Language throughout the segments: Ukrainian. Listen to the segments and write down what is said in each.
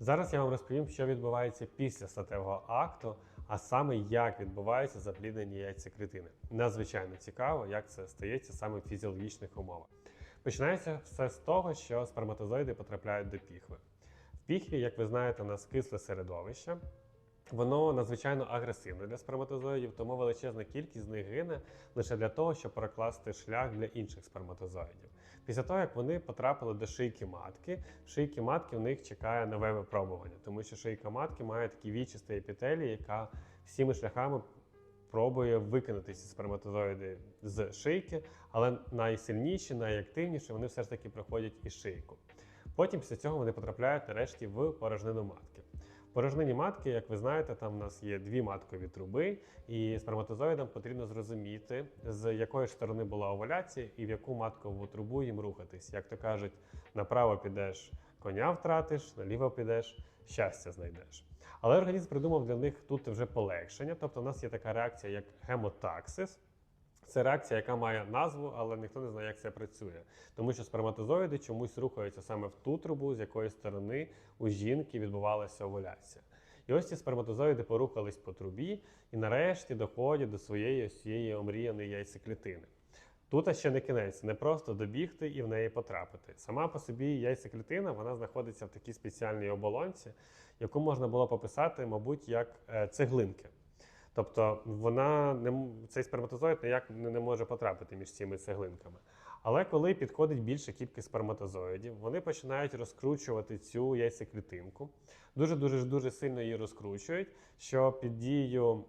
Зараз я вам розповім, що відбувається після статевого акту, а саме як відбувається запліднення яйцеклітини. Надзвичайно цікаво, як це стається саме в фізіологічних умовах. Починається все з того, що сперматозоїди потрапляють до піхви. В піхві, як ви знаєте, у нас кисле середовище. Воно надзвичайно агресивне для сперматозоїдів, тому величезна кількість з них гине лише для того, щоб прокласти шлях для інших сперматозоїдів. Після того, як вони потрапили до шийки матки, в шийки матки в них чекає нове випробування, тому що шийка матки має такі вічисті епітелії, яка всіми шляхами пробує викинути ці сперматозоїди з шийки, але найсильніші, найактивніші вони все ж таки проходять і шийку. Потім після цього вони потрапляють нарешті в порожнину матки. Порожнині матки, як ви знаєте, там у нас є дві маткові труби, і сперматозоїдам потрібно зрозуміти, з якої сторони була овуляція і в яку маткову трубу їм рухатись. Як то кажуть, направо підеш, коня втратиш, наліво підеш, щастя знайдеш. Але організм придумав для них тут вже полегшення. Тобто, в нас є така реакція, як гемотаксис. Це реакція, яка має назву, але ніхто не знає, як це працює. Тому що сперматозоїди чомусь рухаються саме в ту трубу, з якої сторони у жінки відбувалася овуляція. І ось ці сперматозоїди порухались по трубі і нарешті доходять до своєї ось цієї омріяної яйцеклітини. Тут ще не кінець, не просто добігти і в неї потрапити. Сама по собі яйцеклітина вона знаходиться в такій спеціальній оболонці, яку можна було пописати, мабуть, як е, цеглинки. Тобто вона не цей сперматозоїд ніяк не може потрапити між цими цеглинками. Але коли підходить більша кількість сперматозоїдів, вони починають розкручувати цю яйцеклітинку. Дуже дуже дуже сильно її розкручують, що під дією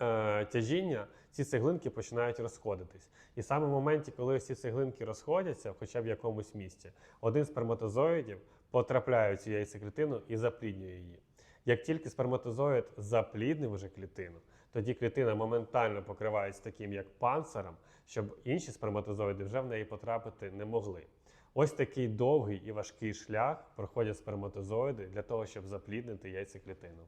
е, тяжіння ці цеглинки починають розходитись. І саме в моменті, коли ці цеглинки розходяться, хоча б в якомусь місці, один сперматозоїдів потрапляє в цю яйцеклітину і запліднює її. Як тільки сперматозоїд запліднив уже клітину, тоді клітина моментально покривається таким як панциром, щоб інші сперматозоїди вже в неї потрапити не могли. Ось такий довгий і важкий шлях проходять сперматозоїди для того, щоб запліднити яйцеклітину.